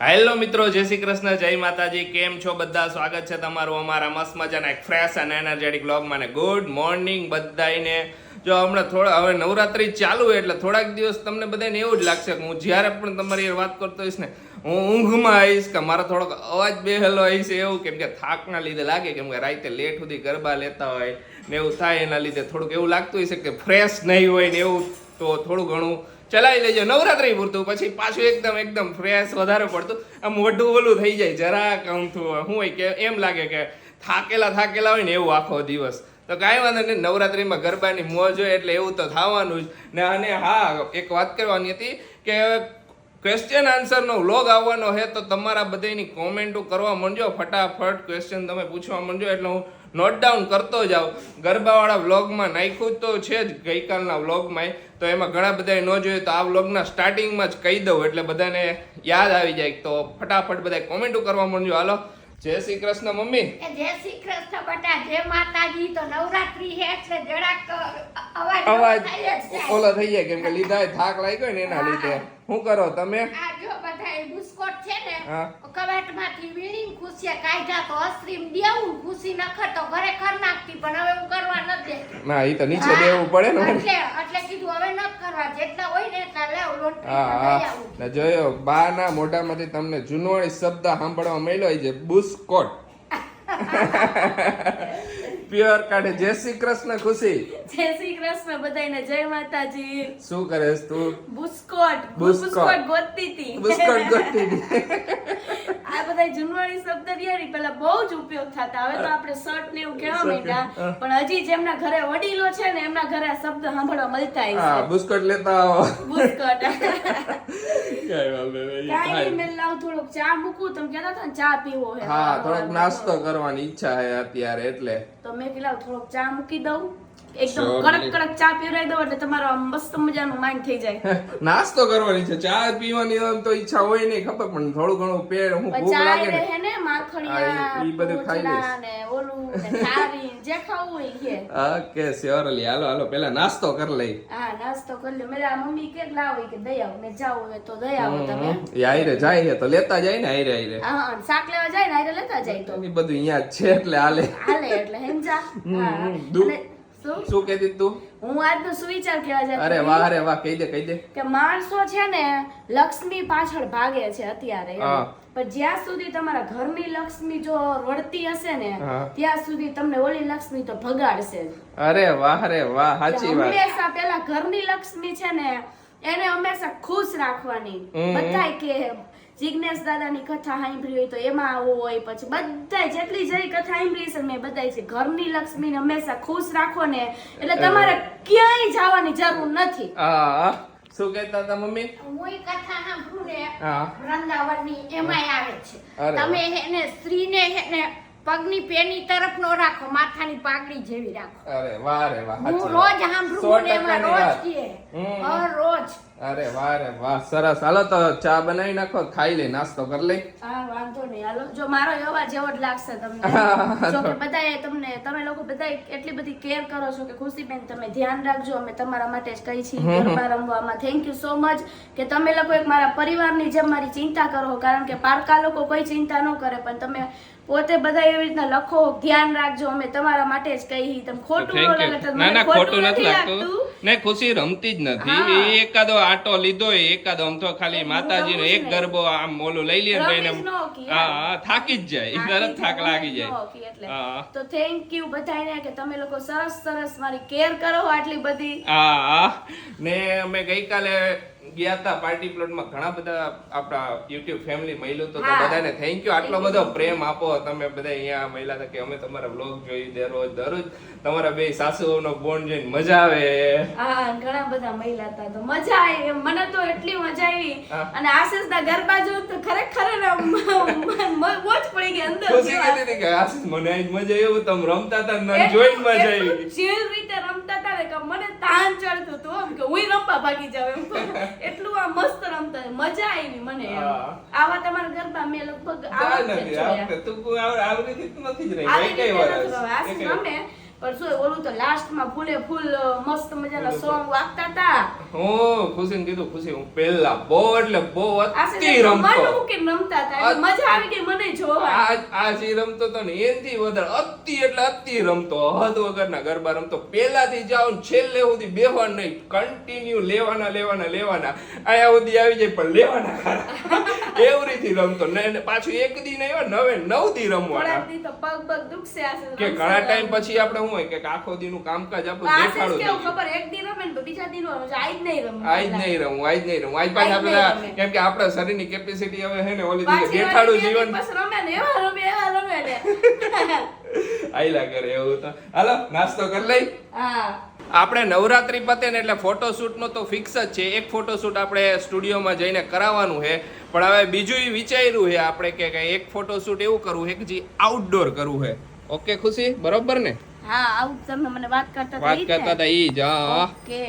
Hello મિત્રો, જય શ્રી કૃષ્ણ, જય માતાજી. કેમ છો બધા? સ્વાગત છે તમારું અમારા મસ્ત મજાના એક ફ્રેશ અને એનર્જેટિક બ્લોગમાં ને ગુડ મોર્નિંગ બધાને જો હમણાં થોડા હવે નવરાત્રી ચાલુ હોય એટલે થોડાક દિવસ તમને બધાને એવું જ લાગશે કે હું જ્યારે પણ તમારી વાત કરતો હોઈશ ને, હું ઊંઘમાં આવીશ કે મારો થોડોક અવાજ બેહેલો આવીશ એવું, કેમ કે થાકના લીધે લાગે, કેમ કે રાતે લેટ સુધી ગરબા લેતા હોય ને એવું થાય એના લીધે થોડુંક એવું લાગતું હશે કે ફ્રેશ નહીં હોય ને એવું, તો થોડું ઘણું ચલાવી લેજો. નવરાત્રી પૂરતું, પછી પાછું એકદમ એકદમ ફ્રેશ વધારે પડતું. આમ મોઢું ઓલું થઈ જાય, જરાક આમથું શું હોય કે, એમ લાગે કે થાકેલા થાકેલા હોય ને એવું આખો દિવસ. તો કાંઈ વાંધો નહીં, નવરાત્રીમાં ગરબાની મોજ હોય એટલે એવું તો થવાનું જ. ને અને હા, એક વાત કરવાની હતી કે ક્વેશ્ચન આન્સરનો વ્લોગ આવવાનો છે તો તમારા બધાની કોમેન્ટો કરવા માંડજો. ફટાફટ ક્વેશ્ચન તમે પૂછવા માંડજો, એટલે હું નોટ ડાઉન કરતો જાઓ. ગરબાવાળા વ્લોગમાં નાખ્યું તો છે જ ગઈકાલના વ્લોગમાં તો એમાં ઘણા બધાએ ન જોયું તો આ વ્લોગના સ્ટાર્ટિંગમાં જ કહી દઉં. એટલે બધાને યાદ આવી જાય તો ફટાફટ બધા કોમેન્ટો કરવા માંડજો. હાલો. જય શ્રી કૃષ્ણ મમ્મી. જય શ્રી કૃષ્ણ બટા જય માતાજી. તો નવરાત્રી હે એટલે જરાક અવાજ અવાજ ઓલો થઈ જાય. કેમ કે લીધા થાક લાગ્યો ને એના લીધે. શું કરો તમે? આ જો બધા બુસ્કોટ છે ને. કબાટમાંથી વીણીને ખુશિયા કાઢ્યા તો અસ્ત્રીમ દેવું ખુશી નખર તો ઘરે કર નાખતી પણ હવે હું કરવા નથી ના એ તો નીચે દેવું પડે ને એટલે એટલે કીધું હવે ન કરવા જેટલા હોય ને એટલા લેવ લોટરી હા ને જોયો બા ના મોઢામાંથી તમને જૂનવાણી શબ્દ સાંભળવા મળ્યો છે બુસ્કોટ. પ્યોર કાઢે. જય શ્રી કૃષ્ણ ખુશી. જય શ્રી કૃષ્ણ બધાને જય માતાજી. શું કરે તું? બુસ્કોટ. બુસ્કોટ. ગોતતી હતી બુસ્કોટ ગોતતી હતી. આ બધા જુનવાણી શબ્દ રહ્યા પહેલા બહુ જ ઉપયોગ થતા. હવે તો આપણે શર્ટ ને એવું કહેવા માંડ્યા. પણ હજી જેમના ઘરે વડીલો છે ને એમના ઘરે આ શબ્દ સાંભળવા મળતા હા હશે બુસ્કોટ લેતા આવો. બુસ્કોટ. કાઈ વાંધો નહીં, કાંઈ ખાય. મેં લાવ થોડોક ચા મૂકું. તમે કહેતા હતા ચા પીવો હા. થોડોક નાસ્તો કરવાની ઈચ્છા છે અત્યારે એટલે. તો મેં લાવ થોડોક ચા મૂકી દઉં. એકદમ કડક કડક ચા પીવડાવી દઉં એટલે તમારો મસ્ત મજાનું માઇન્ડ થઈ જાય. નાસ્તો કરવાની છે. ચા પીવાની આમ તો ઈચ્છા હોય નહીં ખબર પણ થોડું ઘણું પેટ હું ભૂખ લાગે ને. રહે ને માખણિયા ઈ- ઈ બધું ખાઈ લઈશ. ને ઓલું ખારી જે ખાવું હોય કે. ઓકે શ્યોરલી હાલો હાલો પેલા નાસ્તો કરી લઈ. હા નાસ્તો કરી લ્યો મેરા મમ્મી કે લાવો કે દઈ આવો. જાવ હોય તો દઈ આવો તમે. એ આયરે જાય છે તો લેતા જાય ને હા હા, શાક લેવા જાય ને આયરે લેતા જાય તો. બધું અહીંયા છે એટલે હાલે. હાલે એટલે હેંજા હા શું? કહેતી તું? હું આજનો સુવિચાર કહેવા જતી અરે વાહ અરે વાહ કહી દે કહી દે. કે માણસો છે ને લક્ષ્મી પાછળ ભાગે છે અત્યારે પણ જ્યાં સુધી તમારા ઘરની લક્ષ્મી જો રડતી હશે ને ત્યાં સુધી તમને ઓલી લક્ષ્મી તો ભગાડશે. અરે વાહ અરે વાહ સાચી વાત. હંમેશા પેલા ઘરની લક્ષ્મી છે ને એને હંમેશા ખુશ રાખવાની. બધા બધાય કે જિજ્ઞેશ દાદાની કથા સાંભળી હોય તો એમાં આવું હોય પછી બધા જેટલી જઈ કથા સાંભળી છે મેં બધાય છે ઘરની લક્ષ્મીને હંમેશા ખુશ રાખો ને એટલે તમારે ક્યાંય જવાની જરૂર નથી. હા શું કહેતા હતા મમ્મી? હું કથા સાંભળું ને વૃંદાવન વૃંદાવનની એમાંય આવે છે. તમે એને સ્ત્રીને હેને પગની પેની તરફ નો રાખો માથાની પાઘડી જેવી રાખો. અરે વાહ રે વાહ હું રોજ સાંભળું ને એમાં રોજ કીએ. હર રોજ. અરે વાહ રે વાહ સરસ. હાલો તો ચા બનાવી નાખો ખાઈ લે નાસ્તો કરી લે હા વાંધો નહીં. હાલો જો મારો એવા જેવો જ લાગશે તમને. જો કે બધાએ તમને તમે લોકો બધા એટલી બધી કેર કરો છો કે ખુશીબેન તમે ધ્યાન રાખજો. અમે તમારા માટે જ કહી છીએ ગરબા રમવામાં થેન્ક યુ સો મચ કે તમે લોકો એક મારા પરિવારની જેમ મારી ચિંતા કરો કારણ કે પારકા લોકો કોઈ ચિંતા ન કરે પણ તમે પોતે બધા એવી રીતના લખો ધ્યાન રાખજો અમે તમારા માટે જ કહી તમે ખોટું ન ના ના ખોટું નથી લાગતું. ને ખુશી રમતી જ નથી. એ એકાદો આટો લીધો એકાદો આમ તો ખાલી માતાજી માતાજીનો એક ગરબો આમ મોલું લઈ લે તો એને ન હા થાકી જ જાય. તરત થાક લાગી ન જાય. તો થેન્ક યુ બધાને કે તમે લોકો સરસ સરસ મારી કેર કરો આટલી બધી. હા. ને અમે ગઈકાલે ગયા હતા પાર્ટી પ્લોટમાં ઘણા બધા આપણા યુટ્યુબ ફેમિલી મળ્યું તો બધાને થેન્ક યુ આટલો બધો પ્રેમ આપો. તમે બધા અહીંયા મળ્યા હતા કે અમે તમારા વ્લોગ જોઈ દરરોજ દરરોજ તમારા બે સાસુઓનો બોન્ડ જોઈને મજા આવે. હા ઘણા બધા મહિલા હતા તો મજા આવી. મને તો એટલી મજા આવી. અને આશીષ ના ગરબા જો તો ખરેખર મોજ પડી ગઈ અંદર ખુશી. કહેતી હતી કે આશીષ મને આજ મજા આવી તમે રમતા હતા ને જોઈને મજા આવી. જે રીતે રમતા હતા ને કે મને તાન ચડતું હતું કે રમવા ભાગી જાવ એમ. એટલું આ મસ્ત રમતા. મજા આવી મને આવા તમારા ગરબા મેં લગભગ આવા નથી. વખતે તું નથી જ રહી. કઈ વાર રમે. પણ શું ઓલું તો લાસ્ટમાં ફૂલે ફૂલ મસ્ત મજાના સોંગ વાગતા હતા હું ખુશીને કીધું ખુશી હું પહેલા બહુ એટલે બહુ અતિ રમતો. મૂકીને રમતા હતા મજા આવી ગઈ મને જોવા. આ આ જે રમતો તો ને એનથી વધારે અતિ એટલે અતિ રમતો. હદ વગરના ગરબા રમતો. પહેલાથી જાઓ છેલ્લે સુધી બેહવાનું નહીં. કન્ટિન્યુ લેવાના લેવાના લેવાના. આયા સુધી આવી જાય પણ લેવાના ખરા. એવી રીતે રમતો. ને પાછું એક દી નહીં નવે નવ દી રમવાના કે ઘણા ટાઈમ પછી આપણે શું હોય કે આખો દીનું કામકાજ આપણું દેખાડો કેવું ખબર? એક દી રમે ને બીજા દી રમે. આજ નહીં રમું આજ નહીં રમું આજ નહીં રમું આજ પાછા આપણે કેમ કે આપણા શરીરની કેપેસિટી હવે હે ને ઓલી દીધી બે જીવન. બસ રમે ને એવા રમે એવા રમે ને. આયલા કરે એવું તો. હાલો નાસ્તો કરી લઈ. હા. આપણે નવરાત્રી પતે ને એટલે ફોટોશૂટ નો તો ફિક્સ જ છે. એક ફોટોશૂટ આપણે સ્ટુડિયોમાં જઈને કરાવવાનું છે. પણ હવે બીજું વિચાર્યું છે આપણે કે કે એક ફોટોશૂટ એવું કરવું છે કે જે આઉટડોર કરવું છે. ઓકે ખુશી? બરોબર ને? હા આવું તમે મને વાત કરતા વાત કરતા હતા ઈ જ હા,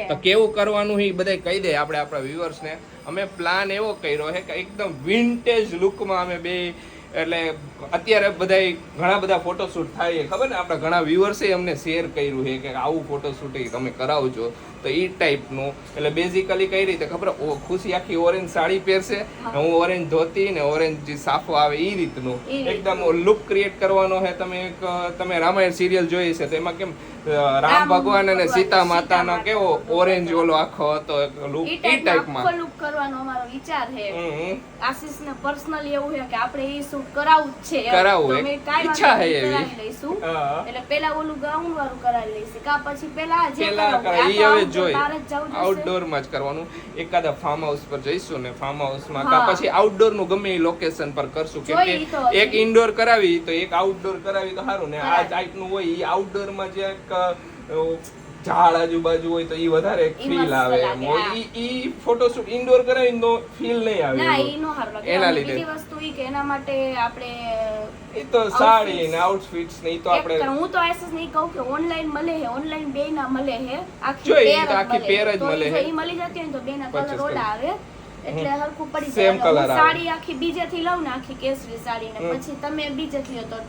તો કેવું કરવાનું એ બધા કહી દે આપણે આપણા વ્યુઅર્સ ને અમે પ્લાન એવો કર્યો છે કે એકદમ વિન્ટેજ લુકમાં અમે બે એટલે અત્યારે બધા ઘણા બધા ફોટોશૂટ થાય છે. ખબર ને? આપણા ઘણા વ્યુઅર્સે અમને શેર કર્યું છે કે આવું ફોટોશૂટ તમે કરાવજો. તો એ ટાઈપનું એટલે બેઝિકલી કઈ રીતે ખબર? ખુશી આખી ઓરેન્જ સાડી પહેરશે હું. ઓરેન્જ ધોતી ને ઓરેન્જ જે સાફો આવે એ રીતનું. એકદમ લુક ક્રિએટ કરવાનો હે તમે એક તમે રામાયણ સિરિયલ જોઈ છે તો એમાં કેમ રામ ભગવાન અને સીતા માતાનો કેવો ઓરેન્જ ઓલો આખો હતો લુક એ ટાઈપમાં આખો look કરવાનો અમારો વિચાર છે. આશીષને પર્સનલી એવું છે કે આપણે એ શૂટ કરાવું જ છે. કરાવું કાંઈ ઈચ્છા હે એવી. લઈશું. એટલે પેલા ઓલું ગાઉન વાળું કરાવી લઈશું. કા પછી પેલા જે ઈ તો હવે જોઈ આઉટડોરમાં જ કરવાનું. એકાદા ફાર્મ હાઉસ પર જઈશું ને ફાર્મ હાઉસમાં કા પછી આઉટડોરનું ગમે એ લોકેશન પર કરશું. કેમ કે એક. ઇન્ડોર કરાવી તો એક આઉટડોર કરાવી તો સારું ને આ ટાઈપનું હોય એ આઉટડોરમાં જે એક ઝાડ આજુબાજુ હોય તો એ વધારે ફીલ આવે એમ હા. ઈ ઈ ફોટોશૂટ ઇન્ડોર કરાવી તો ફીલ નહીં આવે એના લીધે. વસ્તુ ઈ કે એના માટે આપણે એ તો સાડી. ને આઉટફિટ્સ ને તો આપણે હું તો આશીષ નહીં કહું કે ઓનલાઈન મળે હે ઓનલાઈન બે ના મળે હે. આખી જ આખી પેર જ મળે હે. એ મળી જતી હોય તો બે ના કલર ઓલા આવે. એટલે હરખું પડી જાય. સાડી આખી બીજેથી લઉં ને આખી કેસરી સાડી ને પછી તમે બીજે થી તો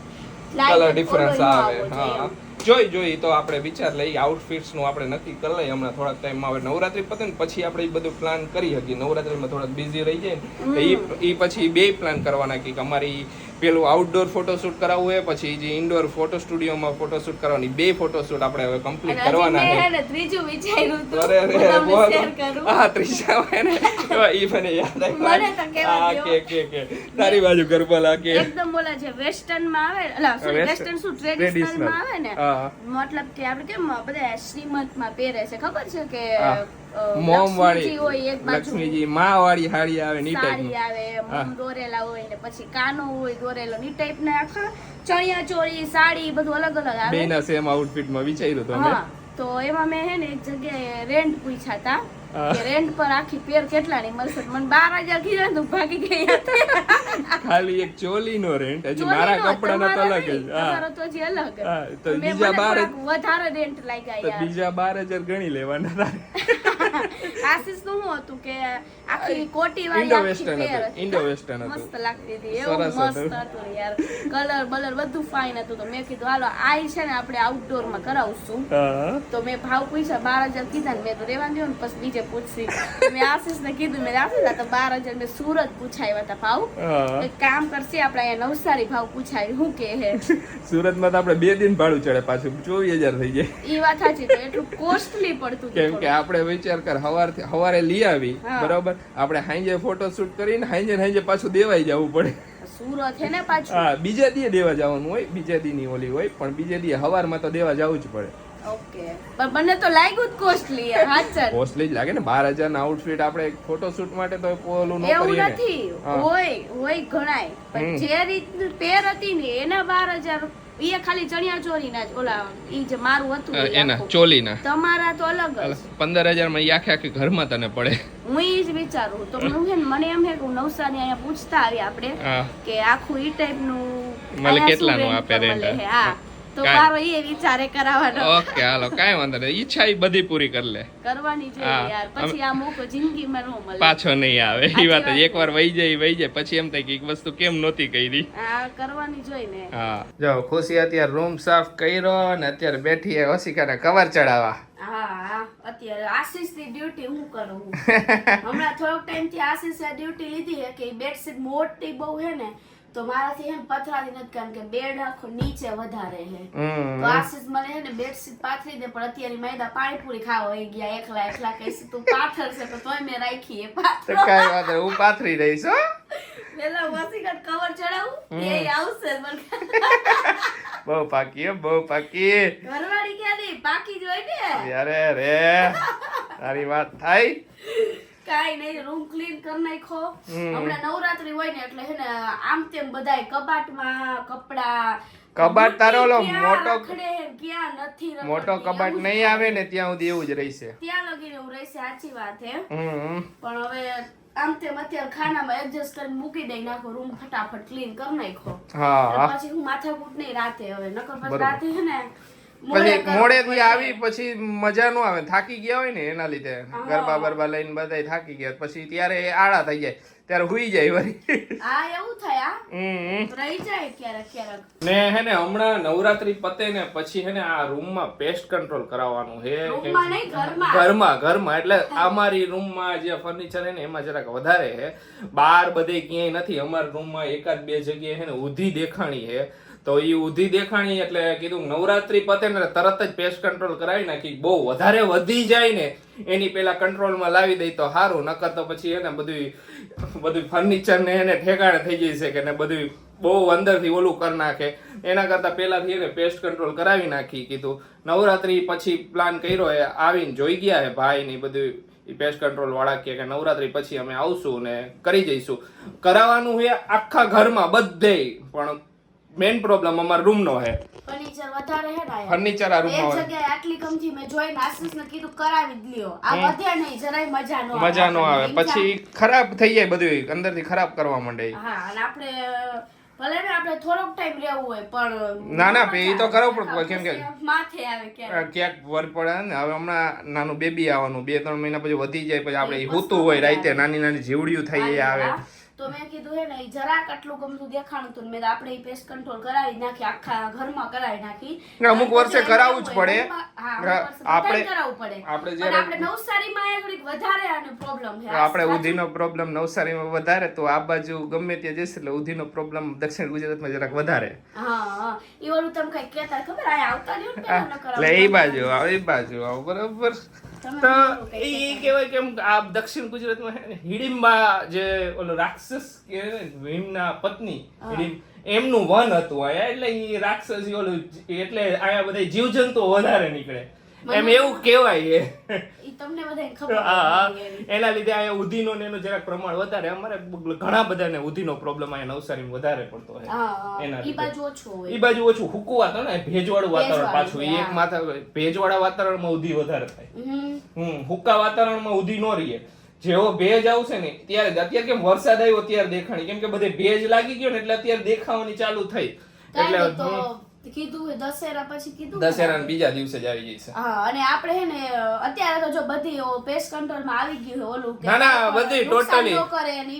કલર ડિફરન્સ આવે. હા. જોઈ જોઈ તો આપણે વિચાર લઈ આઉટફિટ્સનું આપણે નક્કી કરી લઈએ. હમણાં થોડાક ટાઈમમાં હવે નવરાત્રી પતે ને પછી આપણે એ બધું પ્લાન કરી શકીએ. નવરાત્રીમાં થોડાક બિઝી રહી જાય ને ઈ પછી બે પ્લાન કરવાના કે અમારી પેલું આઉટડોર ફોટોશૂટ કરાવવું હોય પછી જે ઇન્ડોર ફોટો સ્ટુડિયોમાં ફોટોશૂટ કરવાની બે ફોટોશૂટ આપણે હવે કમ્પ્લીટ કરવાના છે ત્રીજું વિચાર્યું હતું. અરે. હા ત્રીજા ને ઈ મને યાદ કહેવા હા, કે કે કે તારી બાજુ ગરબા કે એકદમ બોલા છે વેસ્ટર્નમાં આવે વેસ્ટર્ન શું. ટ્રેડિશનલમાં આવે ને. મતલબ કે આપણે કેમ બધા શ્રીમંતમાં પહેરે છે? ખબર છે કે. મોમ વાળી હોય એક બાજુ. લક્ષ્મીજી માં વાળી હાડી આવે ની ટાઈપ સાડી આવે મોમ દોરેલા હોય ને પછી કાનો હોય દોરેલો ની ટાઈપ ને આખા ચણિયા ચોળી સાડી બધું અલગ અલગ આવે. બેના સેમ આઉટફિટમાં વિચાર્યું તો તો એમાં મેં હે ને એક જગ્યાએ રેન્ટ પૂછ્યા હતા રેન્ટ પર આખી પેર કેટલાની મળશે? મને બાર હજાર કીધા તું ભાગી ગઈ ખાલી એક ચોલીનો રેન્ટ હજી મારા કપડા નો તો અલગ જ. તમારો તો હજી અલગ તો બીજા બાર વધારે રેન્ટ લાગ્યા યાર. બીજા બાર હજાર ગણી લેવાના હતા આશીષનું શું હતું કે આખી કોટી વાળી Indo આખી પેર હતું, હતી. મસ્ત લાગતી હતી એવું મસ્ત હતું. યાર. કલર બલર બધું ફાઇન હતું. તો મેં કીધું હાલો આઈ છે ને આપણે આઉટડોરમાં કરાવશું. તો મેં ભાવ પૂછ્યા બાર હજાર કીધા ને મેં તો રેવા દો ને પછી બીજે પૂછશી મેં આશીષ ને કીધું મેં આશીષ તો બાર હજાર મેં સુરત પૂછાવ્યા હતા ભાવ. એક કામ કરશે આપણે અહીંયા નવસારી ભાવ પૂછાય શું કે હે? સુરતમાં તો આપણે બે દિન ભાડું ચડે પાછું ચોવીસ હજાર થઈ જાય. એ વાત સાચી તો એટલું કોસ્ટલી પડતું કેમ કે આપણે વિચાર કર હવારથી હવારે લઈ આવી. બરાબર? આપણે હાંજે ફોટો શૂટ કરીને હાંજે હાંજે પાછું દેવાઈ જવું પડે. સુરત હે ને પાછું? હા બીજા દીએ દેવા જવાનું હોય બીજા દીની ઓલી હોય પણ બીજા દીએ હવારમાં તો દેવા જવું જ પડે. ઓકે પણ મને તો લાગ્યું જ કોસ્ટલી હાચર કોસ્ટલી જ લાગે ને. 12000 ના આઉટફિટ આપણે એક ફોટોશૂટ માટે તો પોલું ન કરીએ એવું નથી. હોય હોય ઘણાય. પણ જે રીતનું પેર હતી ને એના 12000 એ ખાલી ચણિયા ચોરીના જ ઓલા ઈ જે મારું હતું એના ચોલી ચોલીના. તમારા તો અલગ જ. પંદર હજારમાં ઈ આખે આખી ઘરમાં તને પડે. હું ઈ જ વિચારું. તો હું છે મને એમ છે કે હું નવસારી અહીંયા પૂછતા આવી આપણે કે આખું ઈ ટાઈપનું મને કેટલાનું આપે છે? હા. તો મારો એ વિચારે કરાવવાનો. ઓકે હાલો કાંઈ વાંધો નહીં. ઈચ્છા એ બધી પૂરી કરી લે. કરવાની છે યાર. પછી આ મોકો જિંદગીમાં નો મળે. પાછો નહીં આવે એ વાત એકવાર વહી જાય વહી જાય. પછી એમ થાય કે એક વસ્તુ કેમ નહોતી કરી? આ કરવાની જોઈ ને. હા. જો ખુશી અત્યારે રૂમ સાફ કર્યો ને અત્યારે બેઠી એ ઓશિકાને કવર ચડાવવા. હા હા. અત્યારે આશીષની ડ્યુટી હું કરું હમણાં થોડોક ટાઈમથી આશીષ ડ્યુટી લીધી છે કે બેડશીટ મોટી બહુ છે ને તો મારાથી હે ને પથરાતી નથી કારણ કે બેડ આખો નીચે વધારે છે હમ તો આશીષ મને છે ને બેડશીટ પાથરી દે પણ અત્યારે માયદા પાણીપુરી ખાવા હોય ગયા એકલા એકલા કહીશ તું પાથર છે તો તોય મેં રાખી એ તો પાથરો વાત વાંધો નહીં, હું પાથરી રહીશ હો. પેલા વસીકટ કવર ચડાવું એ આવશે મને. બહુ પાકી હો, બહુ પાકી. ઘરવાળી ક્યાં પાકી જ હોય ને. યારે રે તારી વાત થાય. કાઈ નહીં રૂમ ક્લીન કરી નાખો. હમણાં નવરાત્રી હોય ને એટલે હે ને આમ તેમ બધાય કબાટમાં કપડા. કબાટ તારો ઓલો મોટો- રખડે હે, ક્યાં નથી મોટો કબાટ નહીં આવે ને ત્યાં સુધી એવું જ રહેશે. ત્યાં લગીને એવું રહેશે સાચી વાત હે. પણ હવે આમ તેમ અત્યારે ખાનામાં એડજસ્ટ કરીને મૂકી દઈ નાખો રૂમ ફટાફટ ક્લીન કરી નાખો. હા પછી હું માથાકૂટ નહીં રાતે હવે નકર પછી રાતે હે ને પછી મોડેથી આવી પછી મજા નો આવે. થાકી ગયા હોય ને એના લીધે. ગરબા બરબા લઈને બધા થાકી ગયા. પછી ત્યારે એ આડા થઈ જાય. ત્યારે હુઈ જાય વળી. આ એવું થાય રહી જાય ક્યારેક ક્યારેક. ને હે ને હમણાં નવરાત્રી પતે ને પછી હે ને આ રૂમમાં પેસ્ટ કંટ્રોલ કરાવવાનું હે રૂમમાં નહીં, ઘરમાં. ઘરમાં ઘરમાં. એટલે અમારી રૂમમાં જે ફર્નિચર હે ને એમાં જરાક વધારે હે. બાર બધે ક્યાંય નથી. અમારા રૂમમાં એકાદ બે જગ્યાએ છે ને ઉધી દેખાણી છે તો એ ઉધી દેખાણી એટલે કીધું નવરાત્રી પતે ને તરત જ પેસ્ટ કંટ્રોલ કરાવી નાખી. બહુ વધારે વધી જાય ને, એની પેલા કંટ્રોલમાં લાવી દઈ તો સારું નકર તો પછી એને બધું બધું ફર્નિચર ને એને ઠેકાણે થઈ જઈ કે ને બધું બહુ અંદરથી ઓલું કરી નાખે. એના કરતાં પહેલાંથી એને પેસ્ટ કંટ્રોલ કરાવી નાખી કીધું. નવરાત્રી પછી પ્લાન કર્યો એ આવીને જોઈ ગયા હે ભાઈ ને બધું એ પેસ્ટ કંટ્રોલ વાળા કે નવરાત્રી પછી અમે આવશું ને કરી જઈશું. કરાવવાનું છે આખા ઘરમાં બધે, પણ મેઇન પ્રોબ્લેમ અમારા રૂમનો છે ફર્નિચર વધારે હે ને ફર્નિચર આ એક રૂમમાં હોય. જગ્યાએ આટલી કમથી મેં જોઈને આશીષને કીધું કરાવી જ લ્યો. આ વધ્યા નહીં જરાય મજા નો મજા નો આવે. પછી ખરાબ થઈ જાય બધું અંદરથી ખરાબ કરવા માંડે હા અને આપણે ભલે ને આપણે થોડોક ટાઈમ રહેવું હોય પણ ના, ના, એ તો કરવું પડતું કેમ કે- માથે આવે ક્યારેક. ક્યાંક વર પડે ને હવે હમણાં નાનું બેબી આવવાનું બે ત્રણ મહિના પછી વધી જાય પછી આપણે હુતું હોય રાતે નાની નાની જીવડિયું થઈ આવે. હા, તો મેં કીધું હે ને જરાક આટલું ગમતું દેખાણું હતું મેં આપણે પેસ્ટ કંટ્રોલ કરાવી નાખી આખા ઘરમાં કરાવી નાખી. અમુક વર્ષે કરાવવું જ પડે. આપણે- કરાવવું પડે. આપણે જે આપણે નવસારીમાં એ થોડીક વધારે આનો પ્રોબ્લેમ છે. આપણે ઉધીનો પ્રોબ્લેમ નવસારીમાં વધારે તો આ બાજુ ગમે ત્યાં જશે એટલે ઉધીનો પ્રોબ્લેમ દક્ષિણ ગુજરાતમાં જરાક વધારે. હા હા. એ ઓલું તમે કઈ કહેતા ખબર? આ આવતા રહ્યો ને એટલે એ બાજુ આ એ બાજુ આવો બરાબર. તો એ એ કહેવાય કે આ દક્ષિણ ગુજરાતમાં હિડિંબા જે ઓલો રાક્ષસ કે ને ભીમના પત્ની હિડિંબ એમનું વન હતું આયા એટલે એ રાક્ષસ ઓલું એટલે આયા બધા જીવજંતુઓ વધારે નીકળે. એમ એવું કહેવાય એ. તમને બધાને ખબર હા. એના લીધે આ ઉધીનો ને એનો જરાક પ્રમાણ વધારે. અમારે ઘણા બધાને ઉધીનો પ્રોબ્લેમ અહીંયા નવસારીમાં વધારે પડતો હોય. એના ઈ બાજુ ઓછું હોય. ઈ બાજુ ઓછું. હુકું ને ભેજવાળું વાતાવરણ પાછું. એક. માથા ભેજવાળા વાતાવરણમાં ઉધી વધારે થાય. હમ. હુકા વાતાવરણમાં ઉધી નો રહીએ. જેવો ભેજ આવશે ને ત્યારે અત્યારે કેમ વરસાદ આવ્યો ત્યારે દેખાણી. કેમ કે બધે ભેજ લાગી ગયો ને એટલે અત્યારે દેખાવાની ચાલુ થઈ. એટલે કીધું દશેરા પછી કીધું દશેરા બીજા દિવસે જ આવી જશે હા અને આપણે હે ને અત્યારે તો જો બધી પેસ્ટ કંટ્રોલમાં આવી ગયું ઓલું ના ના બધી ટોટલી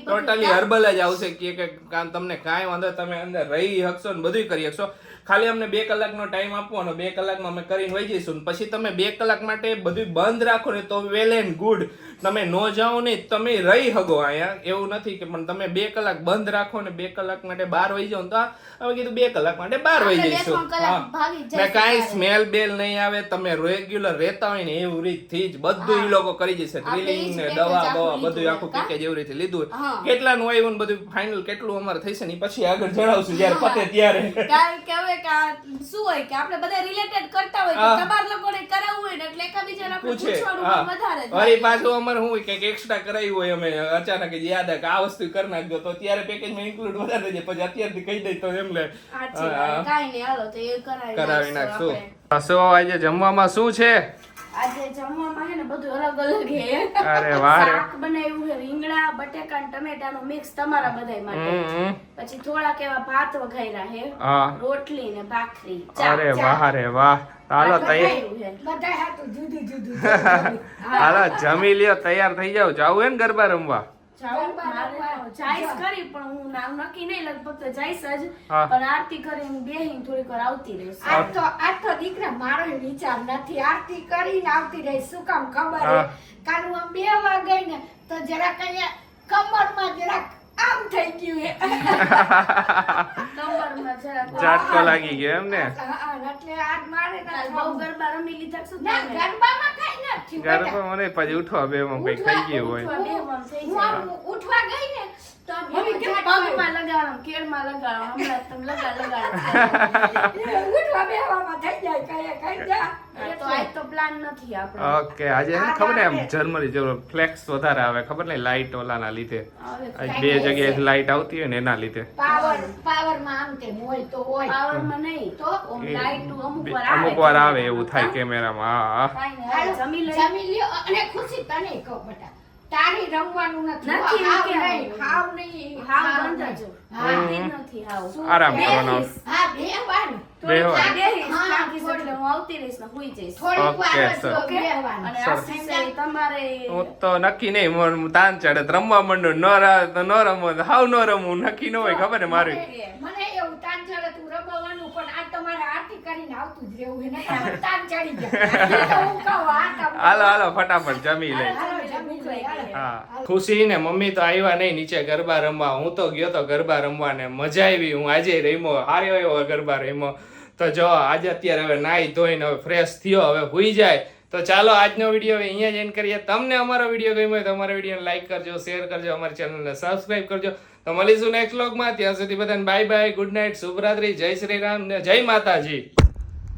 ટોટલી હર્બલ જ આવશે કે કે કામ તમને કાંઈ વાંધો તમે અંદર રહી શકશો ને બધું કરી શકશો. ખાલી અમને બે કલાકનો ટાઈમ આપો અને બે કલાકમાં અમે કરીને વહી જઈશું પછી તમે બે કલાક માટે બધું બંધ રાખો ને તો વેલ એન્ડ ગુડ તમે ન જાઓ ને તમે રહી હગો અહીંયા. એવું નથી કે પણ તમે બે કલાક બંધ રાખો ને બે કલાક માટે બહાર વહી જાઓ ને તો હવે કીધું બે કલાક માટે બહાર વહી જઈશું. ને જઈશું કાંઈ સ્મેલ બેલ નહીં આવે તમે રેગ્યુલર રહેતા હોય ને એવું રીતથી જ બધું એ લોકો કરી જશે. ડ્રિલિંગ ને દવા બવા બધું આખું પેકેજ એવી રીતે લીધું હોય. હા. કેટલાનું આવ્યું ને બધું ફાઇનલ કેટલું અમારે થશે ને પછી આગળ જણાવશું જ્યારે પતે ત્યારે. કારણ કે હવે શું હોય કે આપણે બધા રિલેટેડ કરતા હોય હા. તમારા લોકોને કરાવવું હોય એટલે એકબીજાને આપણે પૂછે. પૂછવાનું હા. વધારે વળી. પાછું અમારે શું હોય કંઈક એક્સ્ટ્રા કરાવ્યું હોય અમે અચાનક જ યાદ આવે કે આ વસ્તુ કરી નાખજો. તો ત્યારે પેકેજમાં ઇન્ક્લુડ વધારે જાય. પછી અત્યારથી કહી દઈ તો એમ લે. સાચી નહીં હાલો તો એ કરાવી કરાવી નાખશું સો આજે જમવામાં શું છે? આજે જમવામાં છે ને બધું અલગ અલગ હે. અરે વાહ. શાક બનાવ્યું છે રીંગણા બટેકા અને ટમેટાનું મિક્સ તમારા બધાય માટે. પછી થોડાક એવા ભાત વઘાર્યા હે. હા. રોટલી ને ભાખરી અરે વાહ રે વાહ. હાલો તૈયાર. હાલો જમી લ્યો તૈયાર થઈ જાવ જાવું હે ને ગરબા રમવા? જાઉં કરી જાઈશ પણ હું નામ નક્કી નહીં લગભગ તો જઈશ જ. પણ આરતી કરીને બેહીને થોડીક વાર આવતી રહીશ. આ તો આ તો દીકરા મારો વિચાર નથી. આરતી કરીને આવતી રહી શું કામ ખબર હા. હે. હું બે વાગે ને તો જરાક કઈ કમરમાં જરાક આમ થઈ ગયું હે. કમરમાં જરાક. ઝાટકો લાગી ગયો એમ ને? આજ મારે બહુ ગરબા રમી લીધા શું ના ગરબામાં કઈ નથી ગરબા મને પછી ઉઠવા બે માં કઈ થઈ ગયું હોય. ઉઠવા હું ઉઠવા ગઈ ને મમ્મી કેમ પગમાં લગાડો કેળમાં લગાડો હમણાં તમે લગાડ લગાડ. ઉઠવા બેહવામાં થઈ જાય કઈ કઈ જા. તો આજ તો પ્લાન નથી આપણો. ઓકે આજે ખબર ને આમ જર્મની જો ફ્લેક્સ વધારે આવે ખબર ને લાઈટ ઓલાના લીધે. આજ બે જગ્યાએ લાઈટ આવતી હોય ને એના લીધે. પાવર પાવરમાં આમ તેમ હોય તો હોય. પાવરમાં નહીં. તો લાઈટ અમુક વાર આવે. અમુક વાર આવે એવું થાય કેમેરામાં હા હા. કાંઈ નહીં, હાલો, હાલો, જમી લ્યો અને ખુશી તને કહું બેટા. તારી રમવાનું નથી. નથી, હાવ નહીં હાવ નહીં હાવ બંધ જ. હા. નથી હાવ. આરામ કરવાનો. હા બેહવાનું. થોડીક વાર બે બેહીશ, હા, થાકીશ એટલે હું આવતી રહીશ ને હોઈ જઈશ. થોડીક વાર જ સર. ઓકે? અને આ આશીષે તમારે હું તો નક્કી નહીં મન તાન ચડે. તો રમવા માંડું ન રા- તો ન રમો હાવ ન રમવું નક્કી ન હોય ખબર ને મારું? મને એવું તાન ચડે તું રમવાનું પણ આ તમારે આરતી કરીને આવતું જ રહેવું છે. તાન ચડી જાય હું હાલો હાલો ફટાફટ જમી લઈ ખુશી ને મમ્મી તો આવ્યા નહીં નીચે ગરબા રમવા. હું તો ગયો તો ગરબા રમવા ને મજા આવી. હું આજે રમ્યો હાર્યો એવો ગરબા રમ્યો. તો જો, આજે અત્યારે હવે નાહી ધોઈને હવે ફ્રેશ થયો, હવે હુઈ જાય. તો ચાલો, આજનો વીડિયો હવે અહીંયા જ એન્ડ કરીએ. તમને અમારો વીડિયો ગમ્યો હોય તો અમારા વિડીયોને લાઈક કરજો શેર કરજો, અમારી ચેનલને સબસ્ક્રાઇબ કરજો. તો મળીશું નેક્સ્ટ વ્લોગમાં ત્યાં સુધી બધાને બાય બાય ગુડ નાઇટ શુભરાત્રી, જય શ્રી રામ ને જય માતાજી.